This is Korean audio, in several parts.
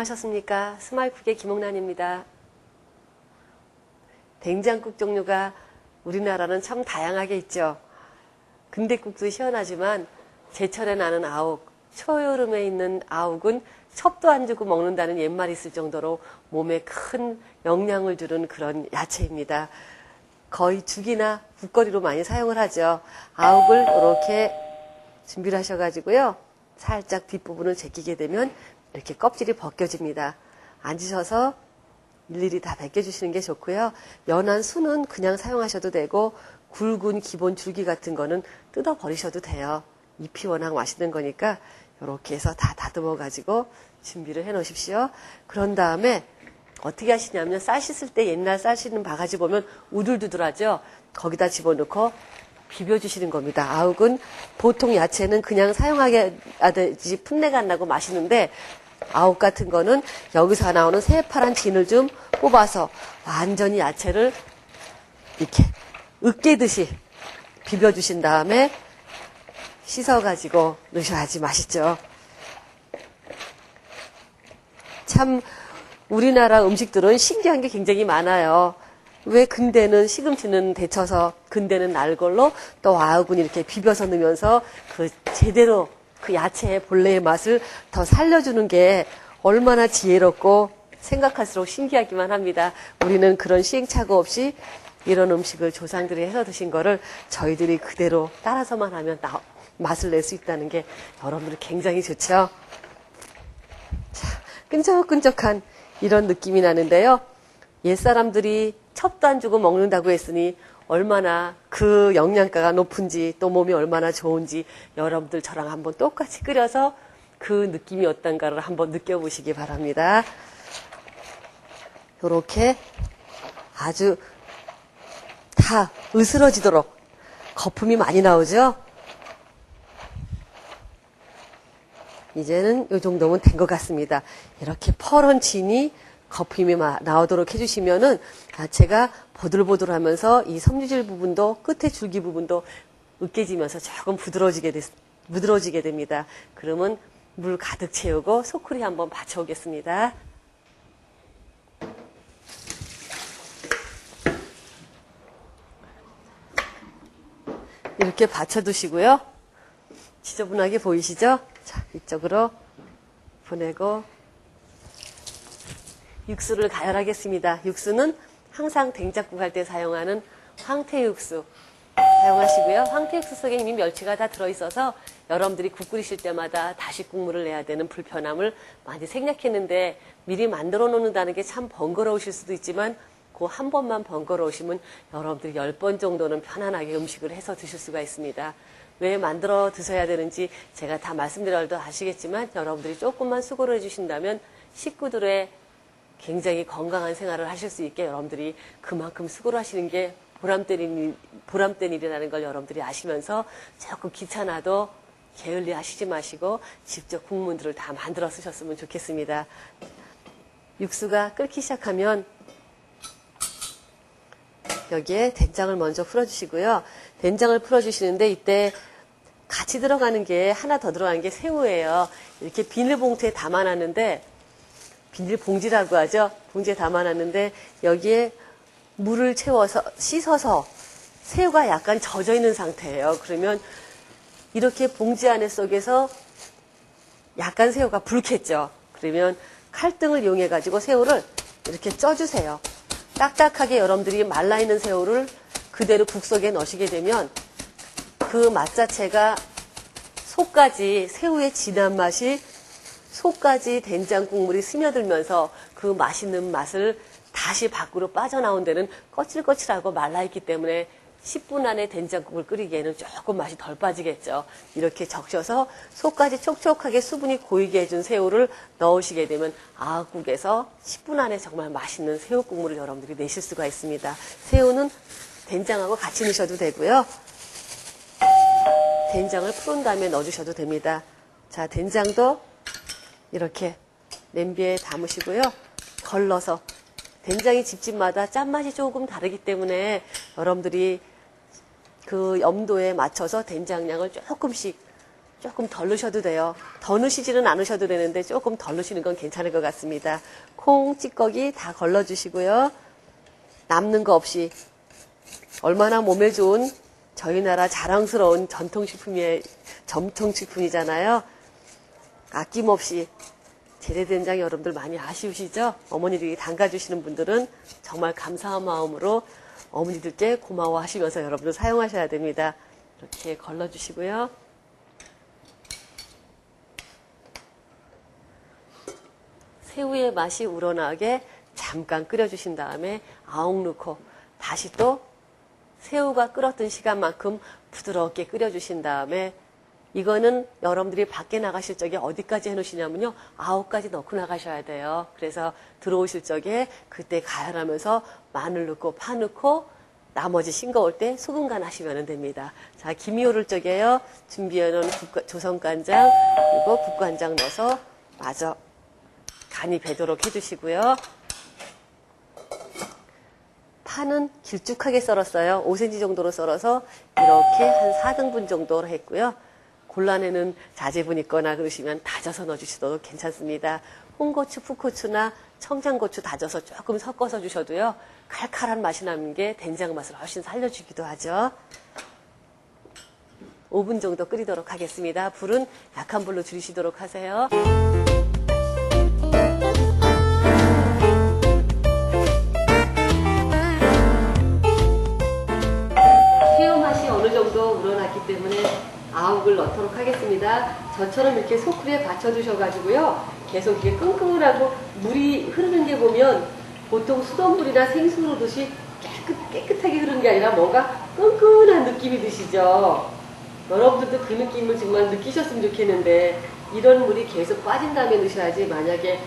안녕하셨습니까? 스마일쿡의 김홍란입니다. 된장국 종류가 우리나라는 참 다양하게 있죠. 근대국도 시원하지만 제철에 나는 아욱, 초여름에 있는 아욱은 첩도 안 주고 먹는다는 옛말이 있을 정도로 몸에 큰 영향을 주는 그런 야채입니다. 거의 죽이나 국거리로 많이 사용을 하죠. 아욱을 이렇게 준비를 하셔가지고요. 살짝 뒷부분을 제끼게 되면 이렇게 껍질이 벗겨집니다. 앉으셔서 일일이 다 벗겨주시는 게 좋고요. 연한 순은 그냥 사용하셔도 되고 굵은 기본 줄기 같은 거는 뜯어 버리셔도 돼요. 잎이 워낙 맛있는 거니까 이렇게 해서 다 다듬어 가지고 준비를 해 놓으십시오. 그런 다음에 어떻게 하시냐면 쌀 씻을 때 옛날 쌀 씻는 바가지 보면 우들두들하죠. 거기다 집어넣고 비벼주시는 겁니다. 아욱은 보통 야채는 그냥 사용하게 하듯이 풋내가 안 나고 맛있는데 아욱 같은 거는 여기서 나오는 새파란 진을 좀 뽑아서 완전히 야채를 이렇게 으깨듯이 비벼주신 다음에 씻어가지고 넣으셔야지 맛있죠. 참 우리나라 음식들은 신기한 게 굉장히 많아요. 왜 근대는 시금치는 데쳐서 근대는 날 걸로 또 아욱은 이렇게 비벼서 넣으면서 그 제대로 그 야채의 본래의 맛을 더 살려주는 게 얼마나 지혜롭고 생각할수록 신기하기만 합니다. 우리는 그런 시행착오 없이 이런 음식을 조상들이 해서 드신 거를 저희들이 그대로 따라서만 하면 나- 맛을 낼 수 있다는 게 여러분들 굉장히 좋죠. 자, 끈적끈적한 이런 느낌이 나는데요. 옛사람들이 첩도 안 주고 먹는다고 했으니 얼마나 그 영양가가 높은지 또 몸이 얼마나 좋은지 여러분들 저랑 한번 똑같이 끓여서 그 느낌이 어떤가를 한번 느껴보시기 바랍니다. 요렇게 아주 다 으스러지도록 거품이 많이 나오죠? 이제는 이 정도면 된 것 같습니다. 이렇게 퍼런 진이 거품이 마- 나오도록 해주시면은 야채가 보들보들하면서 이 섬유질 부분도 끝에 줄기 부분도 으깨지면서 조금 부드러워지게 됐- 부드러워지게 됩니다. 그러면 물 가득 채우고 소쿠리 한번 받쳐오겠습니다. 이렇게 받쳐두시고요. 지저분하게 보이시죠? 자, 이쪽으로 보내고 육수를 가열하겠습니다. 육수는 항상 된장국 할 때 사용하는 황태육수 사용하시고요. 황태육수 속에 이미 멸치가 다 들어있어서 여러분들이 국 끓이실 때마다 다시 국물을 내야 되는 불편함을 많이 생략했는데 미리 만들어 놓는다는 게 참 번거로우실 수도 있지만 그 한 번만 번거로우시면 여러분들이 열번 정도는 편안하게 음식을 해서 드실 수가 있습니다. 왜 만들어 드셔야 되는지 제가 다 말씀드려도 아시겠지만 여러분들이 조금만 수고를 해주신다면 식구들의 굉장히 건강한 생활을 하실 수 있게 여러분들이 그만큼 수고를 하시는 게 보람된, 일, 보람된 일이라는 걸 여러분들이 아시면서 조금 귀찮아도 게을리 하시지 마시고 직접 국물들을 다 만들어 쓰셨으면 좋겠습니다. 육수가 끓기 시작하면 여기에 된장을 먼저 풀어주시고요. 된장을 풀어주시는데 이때 같이 들어가는 게 하나 더 들어가는 게 새우예요. 이렇게 비닐봉투에 담아놨는데 비닐 봉지라고 하죠. 봉지에 담아놨는데 여기에 물을 채워서 씻어서 새우가 약간 젖어 있는 상태예요. 그러면 이렇게 봉지 안에 속에서 약간 새우가 불겠죠. 그러면 칼등을 이용해 가지고 새우를 이렇게 쪄주세요. 딱딱하게 여러분들이 말라 있는 새우를 그대로 국 속에 넣으시게 되면 그 맛 자체가 속까지 새우의 진한 맛이 속까지 된장 국물이 스며들면서 그 맛있는 맛을 다시 밖으로 빠져나온 데는 거칠거칠하고 말라있기 때문에 10분 안에 된장국을 끓이기에는 조금 맛이 덜 빠지겠죠. 이렇게 적셔서 속까지 촉촉하게 수분이 고이게 해준 새우를 넣으시게 되면 아국에서 10분 안에 정말 맛있는 새우 국물을 여러분들이 내실 수가 있습니다. 새우는 된장하고 같이 넣으셔도 되고요. 된장을 풀은 다음에 넣어주셔도 됩니다. 자, 된장도 이렇게 냄비에 담으시고요. 걸러서 된장이 집집마다 짠맛이 조금 다르기 때문에 여러분들이 그 염도에 맞춰서 된장량을 조금씩 조금 덜 넣으셔도 돼요. 더 넣으시지는 않으셔도 되는데 조금 덜 넣으시는 건 괜찮을 것 같습니다. 콩, 찌꺼기 다 걸러주시고요. 남는 거 없이 얼마나 몸에 좋은 저희 나라 자랑스러운 전통식품의 전통식품이잖아요. 아낌없이 재래된장 여러분들 많이 아쉬우시죠? 어머니들이 담가주시는 분들은 정말 감사한 마음으로 어머니들께 고마워하시면서 여러분들 사용하셔야 됩니다. 이렇게 걸러주시고요. 새우의 맛이 우러나게 잠깐 끓여주신 다음에 아웅 넣고 다시 또 새우가 끓었던 시간만큼 부드럽게 끓여주신 다음에 이거는 여러분들이 밖에 나가실 적에 어디까지 해놓으시냐면요. 아홉까지 넣고 나가셔야 돼요. 그래서 들어오실 적에 그때 가열하면서 마늘 넣고 파 넣고 나머지 싱거울 때 소금 간 하시면 됩니다. 자, 김이 오를 적에요. 준비해놓은 국가- 조선간장 그리고 국간장 넣어서 마저 간이 배도록 해주시고요. 파는 길쭉하게 썰었어요. 5cm 정도로 썰어서 이렇게 한 4등분 정도로 했고요. 곤란에는 자제분 있거나 그러시면 다져서 넣어주셔도 괜찮습니다. 홍고추, 풋고추나 청장고추 다져서 조금 섞어서 주셔도요. 칼칼한 맛이 나는 게 된장 맛을 훨씬 살려주기도 하죠. 5분 정도 끓이도록 하겠습니다. 불은 약한 불로 줄이시도록 하세요. 아욱을 넣도록 하겠습니다. 저처럼 이렇게 소쿠리에 받쳐주셔가지고요. 계속 이렇게 끙끙하고 물이 흐르는 게 보면 보통 수돗물이나 생수 흐르듯이 깨끗, 깨끗하게 흐르는 게 아니라 뭔가 끙끙한 느낌이 드시죠? 여러분들도 그 느낌을 정말 느끼셨으면 좋겠는데 이런 물이 계속 빠진 다음에 넣으셔야지 만약에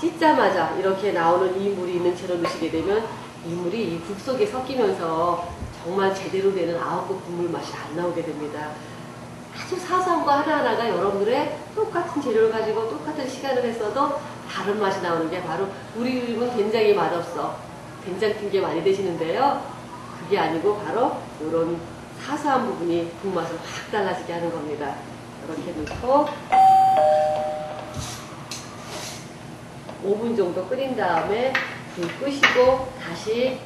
씻자마자 이렇게 나오는 이 물이 있는 채로 넣으시게 되면 이 물이 이 국 속에 섞이면서 정말 제대로 되는 아홉국 국물 맛이 안 나오게 됩니다. 아주 사소한 거 하나하나가 여러분들의 똑같은 재료를 가지고 똑같은 시간을 했어도 다른 맛이 나오는 게 바로 우리 집은 된장이 맛없어. 된장 핑계 많이 드시는데요. 그게 아니고 바로 이런 사소한 부분이 국맛을 확 달라지게 하는 겁니다. 이렇게 넣고 5분 정도 끓인 다음에 불 끄시고 다시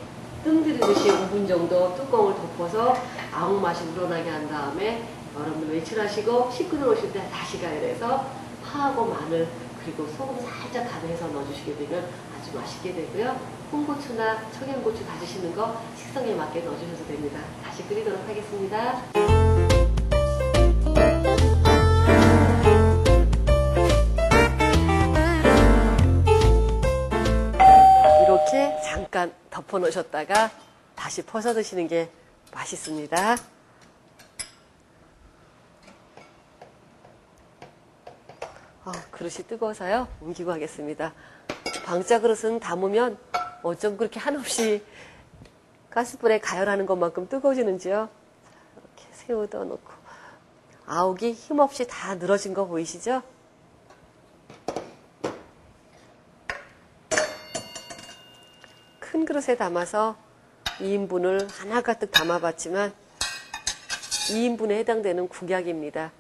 뜸 들이듯이 5분 정도 뚜껑을 덮어서 아웅 맛이 우러나게 한 다음에 여러분 외출하시고 식구 들어오실 때 다시 가열해서 파하고 마늘 그리고 소금 살짝 간해서 넣어주시게 되면 아주 맛있게 되고요. 홍고추나 청양고추 다지시는 거 식성에 맞게 넣어주셔도 됩니다. 다시 끓이도록 하겠습니다. 이렇게 잠깐 덮어 놓으셨다가 다시 퍼서 드시는 게 맛있습니다. 아, 그릇이 뜨거워서요. 옮기고 하겠습니다. 방자 그릇은 담으면 어쩜 그렇게 한없이 가스불에 가열하는 것만큼 뜨거워지는지요. 이렇게 새우도 넣고 아욱이 힘없이 다 늘어진 거 보이시죠? 큰 그릇에 담아서 2인분을 하나 가득 담아봤지만 2인분에 해당되는 국약입니다.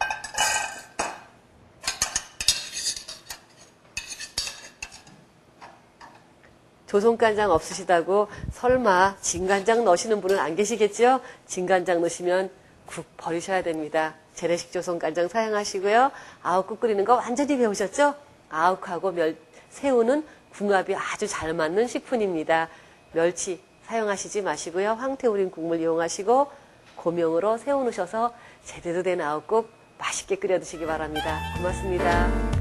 조선간장 없으시다고 설마 진간장 넣으시는 분은 안 계시겠죠? 진간장 넣으시면 국 버리셔야 됩니다. 재래식 조선간장 사용하시고요. 아욱국 끓이는 거 완전히 배우셨죠? 아욱하고 멸, 새우는 궁합이 아주 잘 맞는 식품입니다. 멸치 사용하시지 마시고요. 황태 우린 국물 이용하시고 고명으로 새우 넣으셔서 제대로 된 아욱국 맛있게 끓여 드시기 바랍니다. 고맙습니다.